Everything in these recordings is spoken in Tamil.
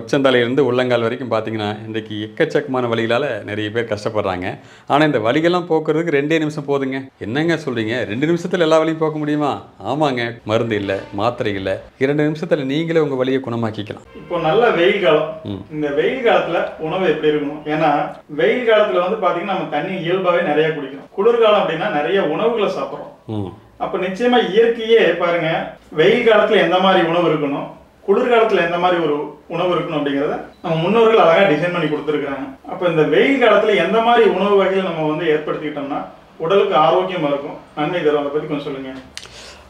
உச்சந்தலையிலிருந்து உள்ளங்கால் வரைக்கும் பார்த்தீங்கன்னா இன்றைக்கு எக்கச்சக்கமான வழிகளால் நிறைய பேர் கஷ்டப்படுறாங்க. ஆனால் இந்த வலிகள்லாம் போக்குறதுக்கு ரெண்டே நிமிஷம் போதுங்க. என்னங்க சொல்கிறீங்க ரெண்டு நிமிஷத்தில் எல்லா வலியும் போக்க முடியுமா? ஆமாங்க. மருந்து இல்லை மாத்திரை இல்லை. இரண்டு நிமிஷத்தில் நீங்களே உங்கள் வலியை குணமாக்கிக்கலாம். இப்போ நல்ல வெயில் காலம். இந்த வெயில் காலத்துல உணவு எப்படி இருக்கணும்? ஏன்னா வெயில் காலத்துல வந்து பாத்தீங்கன்னா நம்ம தண்ணி இயல்பாவே நிறைய குடிக்கணும். குளிர்காலம் அப்படின்னா நிறைய உணவுகளை சாப்பிடுறோம். அப்ப நிச்சயமா இயற்கையே பாருங்க வெயில் காலத்துல எந்த மாதிரி உணவு இருக்கணும்? குளிர்காலத்தில் எந்த மாதிரி ஒரு உணவு இருக்கணும் அப்படிங்கிறத நம்ம முன்னோர்கள் அழகாக டிசைன் பண்ணி கொடுத்துருக்காங்க அப்போ இந்த வெயில் காலத்தில் எந்த மாதிரி உணவு வகைகள் நம்ம வந்து ஏற்படுத்திக்கிட்டோம்னா உடலுக்கு ஆரோக்கியமாக இருக்கும் நன்மை தரும். அதை பற்றி கொஞ்சம் சொல்லுங்கள்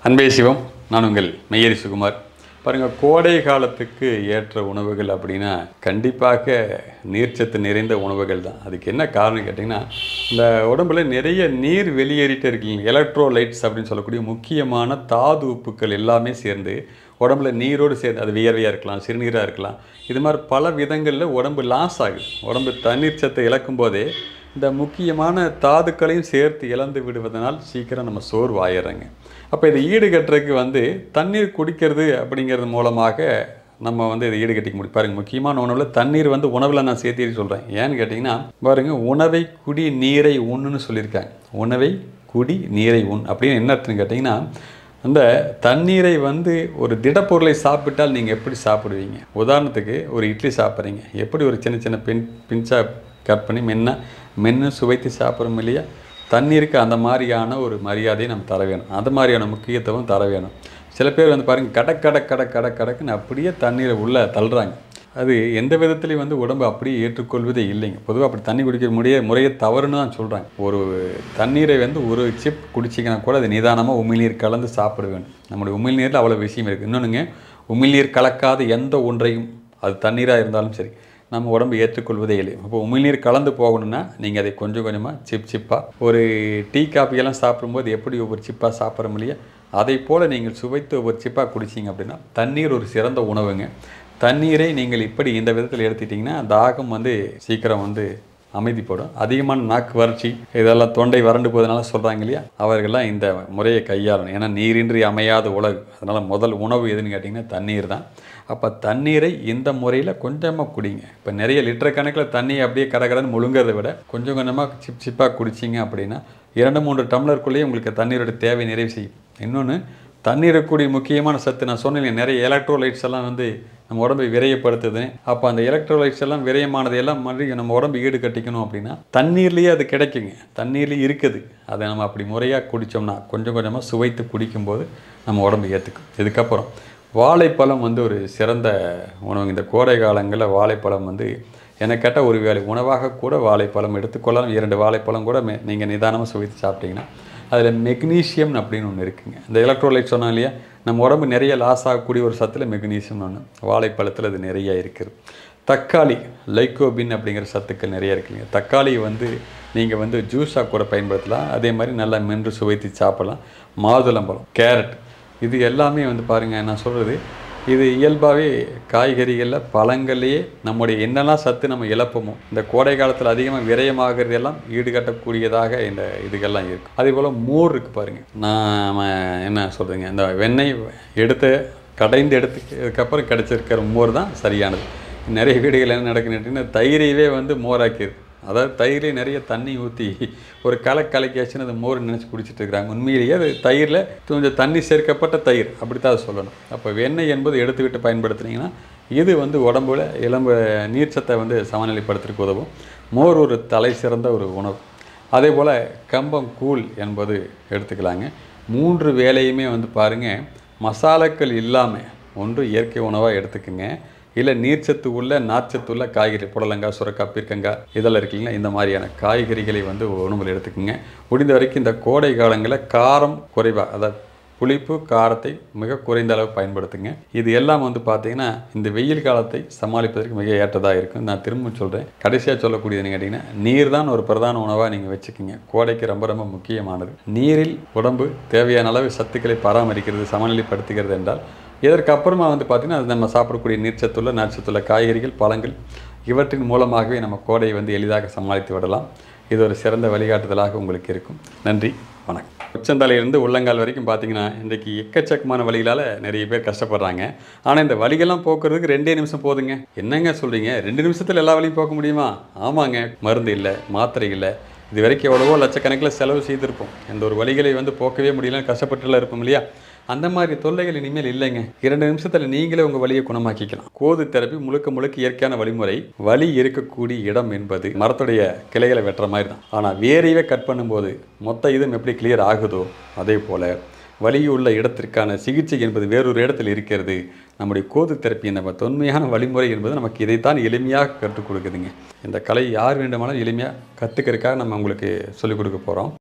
அன்பே சிவம். நான் உங்கள் மெய்யரி சுகுமார் பாருங்கள் கோடை காலத்துக்கு ஏற்ற உணவுகள் அப்படின்னா கண்டிப்பாக நீர்ச்சத்து நிறைந்த உணவுகள் தான். அதுக்கு என்ன காரணம் கேட்டிங்கன்னா இந்த உடம்புல நிறைய நீர் வெளியேறிட்டு இருக்கீங்க. எலக்ட்ரோலைட்ஸ் அப்படின்னு சொல்லக்கூடிய முக்கியமான தாது உப்புக்கள் எல்லாமே சேர்ந்து உடம்புல நீரோடு சேர்ந்து அது வியர்வையாக இருக்கலாம் சிறுநீராக இருக்கலாம். இது மாதிரி பல விதங்களில் உடம்பு லாஸ் ஆகுது. உடம்பு தண்ணீர் சத்தை இழக்கும் போதே இந்த முக்கியமான தாதுக்களையும் சேர்த்து இழந்து விடுவதனால் சீக்கிரம் நம்ம சோர்வாயிடுறோங்க. அப்போ இதை ஈடுகட்டுறதுக்கு வந்து தண்ணீர் குடிக்கிறது அப்படிங்கிறது மூலமாக நம்ம வந்து இதை ஈடுகட்டிக்க முடியும். பாருங்க முக்கியமான உணவில் தண்ணீர் வந்து உணவில் நான் சேர்த்து சொல்கிறேன் ஏன்னு கேட்டிங்கன்னா பாருங்கள் உணவை குடி நீரை உண்ணுன்னு சொல்லியிருக்காங்க. உணவை குடி நீரை உண் அப்படின்னு என்ன அர்த்தம்னு கேட்டிங்கன்னா அந்த தண்ணீரை வந்து ஒரு திடப்பொருளை சாப்பிட்டால் நீங்கள் எப்படி சாப்பிடுவீங்க? உதாரணத்துக்கு ஒரு இட்லி சாப்பிட்றீங்க. எப்படி ஒரு சின்ன சின்ன பின் பின்சா கட் பண்ணி மென்ன மென்று சுவைத்து சாப்பிட்றோம் இல்லையா? தண்ணீருக்கு அந்த மாதிரியான ஒரு மரியாதையை நம்ம தர வேணும். அந்த மாதிரியான முக்கியத்துவம் தர வேணும். சில பேர் வந்து பாருங்கள் கடக் கடக் கடக் கடக் கடக்குன்னு அப்படியே தண்ணீரை உள்ளே தள்ளுறாங்க. அது எந்த விதத்துலையும் வந்து உடம்பு அப்படியே ஏற்றுக்கொள்வதே இல்லைங்க. பொதுவாக அப்படி தண்ணி குடிக்கிற முடிய முறையை தவறுன்னு தான் சொல்கிறாங்க ஒரு தண்ணீரை வந்து ஒரு சிப் குடிச்சிங்கன்னா கூட அது நிதானமாக உமிழ்நீர் கலந்து சாப்பிட வேணும். நம்முடைய உமிழ்நீரில் அவ்வளோ விஷயம் இருக்குது இன்னொன்றுங்க உமிழ்நீர் கலக்காத எந்த ஒன்றையும் அது தண்ணீராக இருந்தாலும் சரி நம்ம உடம்பு ஏற்றுக்கொள்வதே இல்லை. இப்போ உமிழ்நீர் கலந்து போகணும்னா நீங்கள் அதை கொஞ்சம் கொஞ்சமாக சிப் சிப்பாக ஒரு டீ காஃபியெல்லாம் சாப்பிடும்போது எப்படி ஒவ்வொரு சிப்பாக சாப்பிட்றோம் இல்லையா? அதை போல் நீங்கள் சுவைத்து ஒவ்வொரு சிப்பாக குடிச்சிங்க அப்படின்னா தண்ணீர் ஒரு சிறந்த உணவுங்க. தண்ணீரை நீங்கள் இப்படி இந்த விதத்தில் எடுத்துக்கிட்டிங்கன்னா தாகம் வந்து சீக்கிரம் வந்து அமைதிப்படும். அதிகமான நாக்கு வறட்சி இதெல்லாம் தொண்டை வறண்டு போவதனால சொல்கிறாங்க இல்லையா? அவர்கள்லாம் இந்த முறையை கையாளணும். ஏன்னா நீரின்றி அமையாத உலகு. அதனால் முதல் உணவு எதுன்னு கேட்டிங்கன்னா தண்ணீர் தான். அப்போ தண்ணீரை இந்த முறையில் கொஞ்சமாக குடிங்க. இப்போ நிறைய லிட்டர் கணக்கில் தண்ணி அப்படியே கடகடன்னு முழுங்கிறத விட கொஞ்சம் கொஞ்சமாக சிப் சிப்பாக குடிச்சிங்க அப்படின்னா இரண்டு மூன்று டம்ளருக்குள்ளேயே உங்களுக்கு தண்ணீரோட தேவை நிறைவு செய்யும். இன்னொன்று தண்ணீருக்குரிய முக்கியமான சத்து நான் சொன்னேன் நிறைய எலக்ட்ரோலைட்ஸ் எல்லாம் வந்து நம்ம உடம்பை விரையப்படுத்துது அப்போ அந்த எலக்ட்ரோலைட்ஸ் எல்லாம் விரயமானது எல்லாம் மாதிரி நம்ம உடம்பு ஈடு கட்டிக்கணும் அப்படின்னா தண்ணீர்லேயே அது கிடைக்குங்க. தண்ணீர்லேயே இருக்குது. அதை நம்ம அப்படி முறையாக குடித்தோம்னா கொஞ்சம் கொஞ்சமாக சுவைத்து குடிக்கும்போது நம்ம உடம்பு ஏற்றுக்கும் இதுக்கப்புறம் வாழைப்பழம் வந்து ஒரு சிறந்த உணவு. இந்த கோடை காலங்களில் வாழைப்பழம் வந்து என கேட்டால் ஒரு வேலை உணவாக கூட வாழைப்பழம் எடுத்துக்கொள்ளலாம். இரண்டு வாழைப்பழம் கூட நீங்கள் நிதானமாக சுவைத்து சாப்பிட்டீங்கன்னா அதில் மெக்னீஷியம் அப்படின்னு ஒன்று இருக்குங்க. இந்த எலக்ட்ரோலைட் சொன்னோம் இல்லையா? நம்ம உடம்பு நிறைய லாஸ் ஆகக்கூடிய ஒரு சத்தில் மெக்னீசியம்னு ஒன்று வாழைப்பழத்தில் அது நிறைய இருக்குது. தக்காளி லைக்கோபின் அப்படிங்கிற சத்துக்கள் நிறைய இருக்குங்க. தக்காளி வந்து நீங்கள் வந்து ஜூஸாக கூட பயன்படுத்தலாம். அதே மாதிரி நல்லா மென்று சுவைத்து சாப்பிடலாம். மாதுளம்பழம் கேரட் இது எல்லாமே வந்து பாருங்கள் நான் சொல்கிறது இது இயல்பாகவே காய்கறிகளில் பழங்கள்லேயே நம்முடைய என்னெல்லாம் சத்து நம்ம இழப்போமோ இந்த கோடை காலத்தில் அதிகமாக விரயமாகிறது எல்லாம் ஈடுகட்டக்கூடியதாக இந்த இதுகள்லாம் இருக்கும். அதே போல் மோர் இருக்குது பாருங்கள் நாம் என்ன சொல்கிறீங்க இந்த வெண்ணெய் எடுத்து கடைந்து எடுத்துக்கப்புறம் கிடச்சிருக்கிற மோர் தான் சரியானது. நிறைய வீடுகள் என்ன நடக்குன்னு கேட்டிங்கன்னா தயிரையவே வந்து மோராக்கிது அதாவது தயிரில் நிறைய தண்ணி ஊற்றி ஒரு கலை கலக்கியாச்சுன்னு அது மோர் நினச்சி குடிச்சிட்டு இருக்கிறாங்க. உண்மையிலேயே அது தயிரில் கொஞ்சம் தண்ணி சேர்க்கப்பட்ட தயிர். அப்படித்தான் அதை சொல்லணும். அப்போ வெண்ணெய் என்பது எடுத்துக்கிட்டு பயன்படுத்துனீங்கன்னா இது வந்து உடம்புல இளம்ப நீர்ச்சத்தை வந்து சமநிலைப்படுத்துறதுக்கு உதவும். மோர் ஒரு தலை சிறந்த ஒரு உணவு. அதே போல் கம்பம் கூழ் என்பது எடுத்துக்கலாங்க. மூன்று வேலையுமே வந்து பாருங்கள் மசாலாக்கள் இல்லாமல் ஒன்று இயற்கை உணவாக எடுத்துக்கோங்க. இல்லை நீர்ச்சத்து உள்ள நார்ச்சத்து உள்ள காய்கறி புடலங்காய் சுரக்காய் பீர்க்கங்காய் இதெல்லாம் இருக்குங்களா இந்த மாதிரியான காய்கறிகளை வந்து உணவில் எடுத்துக்கோங்க. முடிந்த வரைக்கும் இந்த கோடை காலங்களில் காரம் குறைவாக அதாவது புளிப்பு காரத்தை மிக குறைந்த அளவு பயன்படுத்துங்க. இது எல்லாம் வந்து பார்த்தீங்கன்னா இந்த வெயில் காலத்தை சமாளிப்பதற்கு மிக ஏற்றதாக இருக்கும். நான் திரும்ப சொல்கிறேன் கடைசியாக சொல்லக்கூடியதுன்னு கேட்டிங்கன்னா நீர் தான் ஒரு பிரதான உணவாக நீங்கள் வச்சுக்கோங்க. கோடைக்கு ரொம்ப ரொம்ப முக்கியமானது. நீரில் உடம்பு தேவையான அளவு சத்துக்களை பராமரிக்கிறது சமநிலைப்படுத்துகிறது என்றால் இதற்கு அப்புறமா வந்து பார்த்திங்கன்னா அது நம்ம சாப்பிடக்கூடிய நீர்ச்சத்துள்ள நார்ச்சத்துள்ள காய்கறிகள் பழங்கள் இவற்றின் மூலமாகவே நம்ம கோடையை வந்து எளிதாக சமாளித்து விடலாம். இது ஒரு சிறந்த வழிகாட்டுதலாக உங்களுக்கு இருக்கும். நன்றி வணக்கம். உச்சந்தலையிலிருந்து உள்ளங்கால் வரைக்கும் பார்த்தீங்கன்னா இன்றைக்கி எக்கச்சக்கமான வழிகளால் நிறைய பேர் கஷ்டப்படுறாங்க. ஆனால் இந்த வலிகள்லாம் போக்குறதுக்கு ரெண்டே நிமிஷம் போதுங்க. என்னங்க சொல்கிறீங்க ரெண்டு நிமிஷத்தில் எல்லா வழியும் போக்க முடியுமா? ஆமாங்க. மருந்து இல்லை மாத்திரை இல்லை. இது வரைக்கும் எவ்வளவோ லட்சக்கணக்கில் செலவு செய்திருப்போம். எந்த ஒரு வழிகளை வந்து போக்கவே முடியல கஷ்டப்பட்டுலாம் இருப்போம் இல்லையா? அந்த மாதிரி தொல்லைகள் இனிமேல் இல்லைங்க. இரண்டு நிமிஷத்தில் நீங்களே உங்கள் வலியை குணமாக்கிக்கலாம். கோது தெரப்பி முழுக்க முழுக்க இயற்கையான வழிமுறை வலி இருக்கக்கூடிய இடம் என்பது மரத்துடைய கிளைகளை வெட்டுற மாதிரி தான் ஆனால் வேரையவே கட் பண்ணும்போது மொத்த இதுவும் எப்படி கிளியர் ஆகுதோ அதே போல் வலியுள்ள இடத்திற்கான சிகிச்சை என்பது வேறொரு இடத்தில் இருக்கிறது. நம்முடைய கோது தெரப்பி நம்ம தொன்மையான வழிமுறை என்பது நமக்கு இதைத்தான் எளிமையாக கற்றுக் கொடுக்குதுங்க. இந்த கலை யார் வேண்டுமானாலும் எளிமையாக கற்றுக்கிறதுக்காக நம்ம உங்களுக்கு சொல்லிக் கொடுக்க போகிறோம்